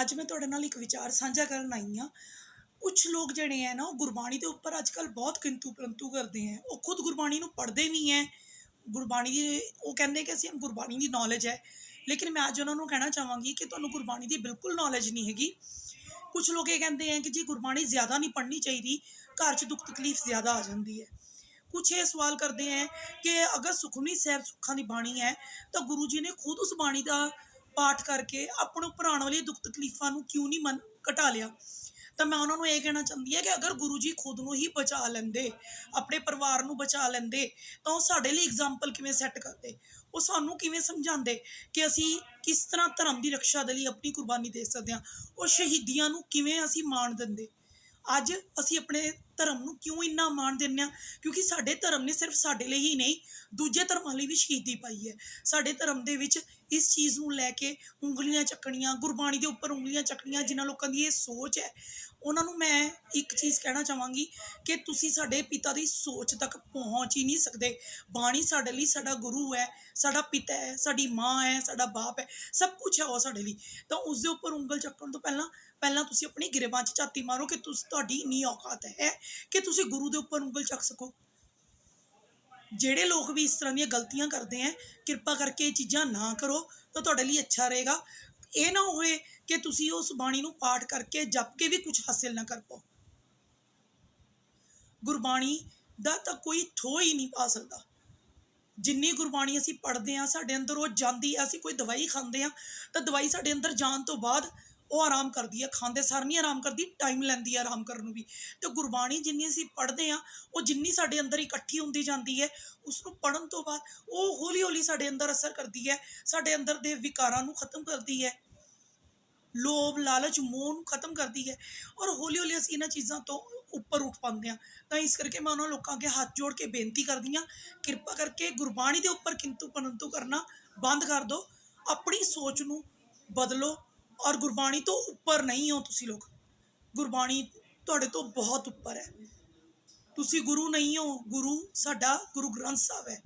ਅੱਜ ਮੈਂ ਤੁਹਾਡੇ ਨਾਲ ਇੱਕ ਵਿਚਾਰ ਸਾਂਝਾ ਕਰਨ ਆਈ ਹਾਂ। ਕੁਝ ਲੋਕ ਜਿਹੜੇ ਹੈ ਨਾ, ਉਹ ਗੁਰਬਾਣੀ ਦੇ ਉੱਪਰ ਅੱਜ ਕੱਲ ਬਹੁਤ ਕਿੰਤੂ ਪਰੰਤੂ ਕਰਦੇ ਹੈ। ਉਹ ਖੁਦ ਗੁਰਬਾਣੀ ਨੂੰ ਪੜ੍ਹਦੇ ਨਹੀਂ ਹੈ। ਗੁਰਬਾਣੀ ਦੀ, ਉਹ ਕਹਿੰਦੇ ਕਿ ਅਸੀਂ ਗੁਰਬਾਣੀ ਦੀ ਨੌਲੇਜ ਹੈ। ਲੇਕਿਨ ਮੈਂ ਅੱਜ ਉਹਨਾਂ ਨੂੰ ਕਹਿਣਾ ਚਾਹਾਂਗੀ ਕਿ ਤੁਹਾਨੂੰ ਗੁਰਬਾਣੀ ਦੀ ਬਿਲਕੁਲ ਨੌਲੇਜ ਨਹੀਂ ਹੈਗੀ। ਕੁਝ ਲੋਕ ਇਹ ਕਹਿੰਦੇ ਹੈ ਕਿ ਜੀ ਗੁਰਬਾਣੀ ਜ਼ਿਆਦਾ ਨਹੀਂ ਪੜ੍ਹਨੀ ਚਾਹੀਦੀ, ਘਰ 'ਚ ਦੁੱਖ ਤਕਲੀਫ ਜ਼ਿਆਦਾ ਆ ਜਾਂਦੀ ਹੈ। ਕੁਝ ਇਹ ਸਵਾਲ ਕਰਦੇ ਹੈ ਕਿ ਅਗਰ ਸੁਖਮਨੀ ਸਾਹਿਬ ਸੁੱਖਾਂ ਦੀ ਬਾਣੀ ਹੈ, ਤਾਂ ਗੁਰੂ ਜੀ ਨੇ ਖੁਦ ਉਸ ਬਾਣੀ ਦਾ ਪਾਠ ਕਰਕੇ ਆਪਣੇ ਉੱਪਰ ਆਉਣ ਵਾਲੀ ਦੁੱਖ ਤਕਲੀਫਾਂ ਨੂੰ ਕਿਉਂ ਨਹੀਂ ਮਨ ਘਟਾ ਲਿਆ? ਤਾਂ ਮੈਂ ਉਹਨਾਂ ਨੂੰ ਇਹ ਕਹਿਣਾ ਚਾਹੁੰਦੀ ਹਾਂ ਕਿ ਅਗਰ ਗੁਰੂ ਜੀ ਖੁਦ ਨੂੰ ਹੀ ਬਚਾ ਲੈਂਦੇ, ਆਪਣੇ ਪਰਿਵਾਰ ਨੂੰ ਬਚਾ ਲੈਂਦੇ, ਤਾਂ ਉਹ ਸਾਡੇ ਲਈ ਐਗਜ਼ਾਮਪਲ ਕਿਵੇਂ ਸੈੱਟ ਕਰਦੇ? ਉਹ ਸਾਨੂੰ ਕਿਵੇਂ ਸਮਝਾਉਂਦੇ ਕਿ ਅਸੀਂ ਕਿਸ ਤਰ੍ਹਾਂ ਧਰਮ ਦੀ ਰੱਖਿਆ ਦੇ ਲਈ ਆਪਣੀ ਕੁਰਬਾਨੀ ਦੇ ਸਕਦੇ ਹਾਂ? ਉਹ ਸ਼ਹੀਦੀਆਂ ਨੂੰ ਕਿਵੇਂ ਅਸੀਂ ਮਾਣ ਦਿੰਦੇ? ਅੱਜ ਅਸੀਂ ਆਪਣੇ ਧਰਮ ਨੂੰ ਕਿਉਂ ਇੰਨਾ ਮਾਣ ਦਿੰਦੇ ਹਾਂ ਕਿਉਂਕਿ ਸਾਡੇ ਧਰਮ ਨੇ ਸਿਰਫ ਸਾਡੇ ਲਈ ਹੀ ਨਹੀਂ, ਦੂਜੇ ਧਰਮਾਂ ਲਈ ਵੀ ਸ਼ਹੀਦੀ ਪਾਈ ਹੈ। ਸਾਡੇ ਧਰਮ ਦੇ ਵਿੱਚ ਇਸ ਚੀਜ਼ ਨੂੰ ਲੈ ਕੇ ਉਂਗਲੀਆਂ ਚੱਕਣੀਆਂ, ਗੁਰਬਾਣੀ ਦੇ ਉੱਪਰ ਉਂਗਲੀਆਂ ਚੱਕਣੀਆਂ, ਜਿਨ੍ਹਾਂ ਲੋਕਾਂ ਦੀ ਇਹ ਸੋਚ ਹੈ, ਉਹਨਾਂ ਨੂੰ ਮੈਂ ਇੱਕ ਚੀਜ਼ ਕਹਿਣਾ ਚਾਹਾਂਗੀ ਕਿ ਤੁਸੀਂ ਸਾਡੇ ਪਿਤਾ ਦੀ ਸੋਚ ਤੱਕ ਪਹੁੰਚ ਹੀ ਨਹੀਂ ਸਕਦੇ। ਬਾਣੀ ਸਾਡੇ ਲਈ ਸਾਡਾ ਗੁਰੂ ਹੈ, ਸਾਡਾ ਪਿਤਾ ਹੈ, ਸਾਡੀ ਮਾਂ ਹੈ, ਸਾਡਾ ਬਾਪ ਹੈ, ਸਭ ਕੁਝ ਹੈ ਉਹ ਸਾਡੇ ਲਈ। ਤਾਂ ਉਸ ਦੇ ਉੱਪਰ ਉਂਗਲ ਚੱਕਣ ਤੋਂ ਪਹਿਲਾਂ ਪਹਿਲਾਂ ਤੁਸੀਂ ਆਪਣੀ ਗਿਰਬਾਂ 'ਚ ਝਾਤੀ ਮਾਰੋ ਕਿ ਤੁਸੀਂ, ਤੁਹਾਡੀ ਇੰਨੀ ਔਕਾਤ ਹੈ। ਕਿ ਤੁਸੀਂ ਗੁਰੂ ਦੇ ਉੱਪਰ ਉਂਗਲ ਚੱਕ ਸਕੋ। ਜਿਹੜੇ ਲੋਕ ਵੀ ਇਸ ਤਰ੍ਹਾਂ ਦੀਆਂ ਗਲਤੀਆਂ ਕਰਦੇ ਹੈ ਕਿਰਪਾ ਕਰਕੇ ਇਹ ਚੀਜ਼ਾਂ ਨਾ ਕਰੋ, ਤਾਂ ਤੁਹਾਡੇ ਲਈ ਅੱਛਾ ਰਹੇਗਾ। ਇਹ ਨਾ ਹੋਏ ਕਿ ਤੁਸੀਂ ਉਸ ਬਾਣੀ ਨੂੰ ਪਾਠ ਕਰਕੇ ਜਪ ਕੇ ਵੀ ਕੁਝ ਹਾਸਿਲ ਨਾ ਕਰ ਪਾਓ। ਗੁਰਬਾਣੀ ਦਾ ਤਾਂ ਕੋਈ ਥੋ ਹੀ ਨਹੀਂ ਪਾ ਸਕਦਾ। ਜਿੰਨੀ ਗੁਰਬਾਣੀ ਅਸੀਂ ਪੜ੍ਹਦੇ ਆ, ਸਾਡੇ ਅੰਦਰ ਉਹ ਜਾਂਦੀ ਆ ਅਸੀਂ ਕੋਈ ਦਵਾਈ ਖਾਂਦੇ ਆ, ਤਾਂ ਦਵਾਈ ਸਾਡੇ ਅੰਦਰ ਜਾਣ ਤੋਂ ਬਾਅਦ ਉਹ ਆਰਾਮ ਕਰਦੀ ਆ, ਖਾਂਦੇ ਸਾਰ ਨਹੀਂ ਆਰਾਮ ਕਰਦੀ ਟਾਈਮ ਲੈਂਦੀ ਆ ਆਰਾਮ ਕਰਨ ਨੂੰ ਵੀ। ਤੇ ਗੁਰਬਾਣੀ ਜਿੰਨੀ ਅਸੀਂ ਪੜ੍ਹਦੇ ਆ, ਉਹ ਜਿੰਨੀ ਸਾਡੇ ਅੰਦਰ ਇਕੱਠੀ ਹੁੰਦੀ ਜਾਂਦੀ ਹੈ ਉਸ ਨੂੰ ਪੜਨ ਤੋਂ ਬਾਅਦ ਉਹ ਹੌਲੀ ਹੌਲੀ ਸਾਡੇ ਅੰਦਰ ਅਸਰ ਕਰਦੀ ਹੈ, ਸਾਡੇ ਅੰਦਰ ਦੇ ਵਿਕਾਰਾਂ ਨੂੰ ਖਤਮ ਕਰਦੀ ਹੈ, ਲੋਭ, ਲਾਲਚ, ਮੋਹ ਨੂੰ ਖਤਮ ਕਰਦੀ ਹੈ ਔਰ ਹੌਲੀ ਹੌਲੀ ਅਸੀਂ ਇਹਨਾਂ ਚੀਜ਼ਾਂ ਤੋਂ ਉੱਪਰ ਉੱਠ ਪਾਉਂਦੇ ਹਾਂ। ਤਾਂ ਇਸ ਕਰਕੇ ਮੈਂ ਉਹਨਾਂ ਲੋਕਾਂ ਅੱਗੇ ਹੱਥ ਜੋੜ ਕੇ ਬੇਨਤੀ ਕਰਦੀ ਹਾਂ, ਕਿਰਪਾ ਕਰਕੇ ਗੁਰਬਾਣੀ ਦੇ ਉੱਪਰ ਕਿੰਤੂ ਪਰੰਤੂ ਕਰਨਾ ਬੰਦ ਕਰ ਦਿਓ, ਆਪਣੀ ਸੋਚ ਨੂੰ ਬਦਲੋ ਔਰ ਗੁਰਬਾਣੀ ਤੋਂ ਉੱਪਰ ਨਹੀਂ ਹੋ ਤੁਸੀਂ ਲੋਕ। ਗੁਰਬਾਣੀ ਤੁਹਾਡੇ ਤੋਂ ਬਹੁਤ ਉੱਪਰ ਹੈ। ਤੁਸੀਂ ਗੁਰੂ ਨਹੀਂ ਹੋ, ਗੁਰੂ ਸਾਡਾ ਗੁਰੂ ਗ੍ਰੰਥ ਸਾਹਿਬ ਹੈ।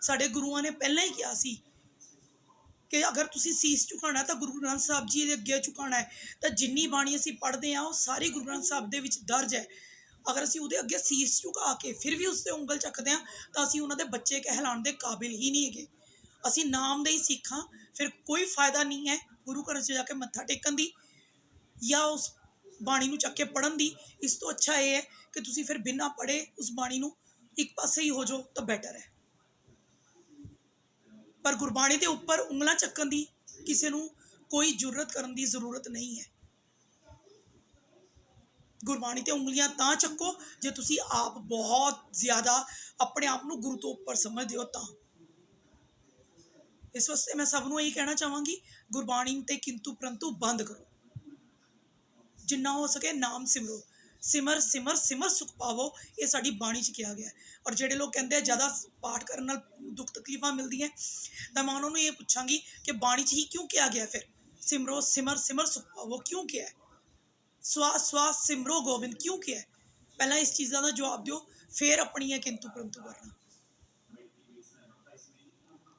ਸਾਡੇ ਗੁਰੂਆਂ ਨੇ ਪਹਿਲਾਂ ਹੀ ਕਿਹਾ ਸੀ ਕਿ ਅਗਰ ਤੁਸੀਂ ਸੀਸ ਝੁਕਾਣਾ ਤਾਂ ਗੁਰੂ ਗ੍ਰੰਥ ਸਾਹਿਬ ਜੀ ਦੇ ਅੱਗੇ ਝੁਕਾਣਾ ਹੈ। ਤਾਂ ਜਿੰਨੀ ਬਾਣੀ ਅਸੀਂ ਪੜ੍ਹਦੇ ਹਾਂ, ਉਹ ਸਾਰੀ ਗੁਰੂ ਗ੍ਰੰਥ ਸਾਹਿਬ ਦੇ ਵਿੱਚ ਦਰਜ ਹੈ। ਅਗਰ ਅਸੀਂ ਉਹਦੇ ਅੱਗੇ ਸੀਸ ਝੁਕਾ ਕੇ ਫਿਰ ਵੀ ਉਸ ਤੇ ਉਂਗਲ ਚੱਕਦੇ ਹਾਂ, ਤਾਂ ਅਸੀਂ ਉਹਨਾਂ ਦੇ ਬੱਚੇ ਕਹਿਲਾਉਣ ਦੇ ਕਾਬਿਲ ਹੀ ਨਹੀਂ ਹੈਗੇ। ਅਸੀਂ ਨਾਮ ਦੇ ਹੀ ਸਿੱਖਾਂ, ਫਿਰ ਕੋਈ ਫਾਇਦਾ ਨਹੀਂ ਹੈ। ਗੁਰੂ ਘਰ 'ਚ ਜਾ ਕੇ ਮੱਥਾ ਟੇਕਣ ਦੀ ਜਾਂ ਉਸ ਬਾਣੀ ਨੂੰ ਚੱਕ ਕੇ ਪੜਨ ਦੀ, ਇਸ ਤੋਂ ਅੱਛਾ ਇਹ ਹੈ ਕਿ ਤੁਸੀਂ ਫਿਰ ਬਿਨਾਂ ਪੜ੍ਹੇ ਉਸ ਬਾਣੀ ਨੂੰ ਇੱਕ ਪਾਸੇ ਹੀ ਹੋ ਜਾਓ ਤਾਂ ਬੈਟਰ ਹੈ। ਪਰ ਗੁਰਬਾਣੀ ਦੇ ਉੱਪਰ ਉਂਗਲਾਂ ਚੱਕਣ ਦੀ ਕਿਸੇ ਨੂੰ ਕੋਈ ਜ਼ਰੂਰਤ ਕਰਨ ਦੀ ਜ਼ਰੂਰਤ ਨਹੀਂ ਹੈ। ਗੁਰਬਾਣੀ ਤੇ ਉਂਗਲੀਆਂ ਤਾਂ ਚੱਕੋ, ਜੇ ਤੁਸੀਂ ਆਪ ਬਹੁਤ ਜ਼ਿਆਦਾ ਆਪਣੇ ਆਪ ਨੂੰ ਗੁਰੂ ਤੋਂ ਉੱਪਰ ਸਮਝਦੇ ਹੋ ਤਾਂ। ਇਸ ਵਾਸਤੇ ਮੈਂ ਸਭ ਨੂੰ ਇਹੀ ਕਹਿਣਾ ਚਾਹਾਂਗੀ, ਗੁਰਬਾਣੀ ਤੇ ਕਿੰਤੂ ਪ੍ਰੰਤੂ ਬੰਦ ਕਰੋ। ਜਿੰਨਾ ਹੋ ਸਕੇ ਨਾਮ ਸਿਮਰੋ। ਸਿਮਰ ਸਿਮਰ ਸਿਮਰ ਸੁਖ ਪਾਵੋ, ਇਹ ਸਾਡੀ ਬਾਣੀ 'ਚ ਕਿਹਾ ਗਿਆ ਔਰ ਜਿਹੜੇ ਲੋਕ ਕਹਿੰਦੇ ਆ, ਜ਼ਿਆਦਾ ਪਾਠ ਕਰਨ ਨਾਲ ਦੁੱਖ ਤਕਲੀਫਾਂ ਮਿਲਦੀਆਂ ਤਾਂ ਮੈਂ ਉਹਨਾਂ ਨੂੰ ਇਹ ਪੁੱਛਾਂਗੀ ਕਿ ਬਾਣੀ 'ਚ ਹੀ ਕਿਉਂ ਕਿਹਾ ਗਿਆ ਫਿਰ? ਸਿਮਰੋ, ਸਿਮਰ ਸਿਮਰ ਸੁਖ ਪਾਵੋ, ਕਿਉਂ ਕਿਹਾ ਹੈ? ਸਵਾਸ ਸਵਾਸ ਸਿਮਰੋ ਗੋਬਿੰਦ ਕਿਉਂ ਕਿਹਾ ਪਹਿਲਾਂ ਇਸ ਚੀਜ਼ਾਂ ਦਾ ਜਵਾਬ ਦਿਓ, ਫਿਰ ਆਪਣੀਆਂ ਕਿੰਤੂ ਪਰੰਤੂ ਕਰਨਾ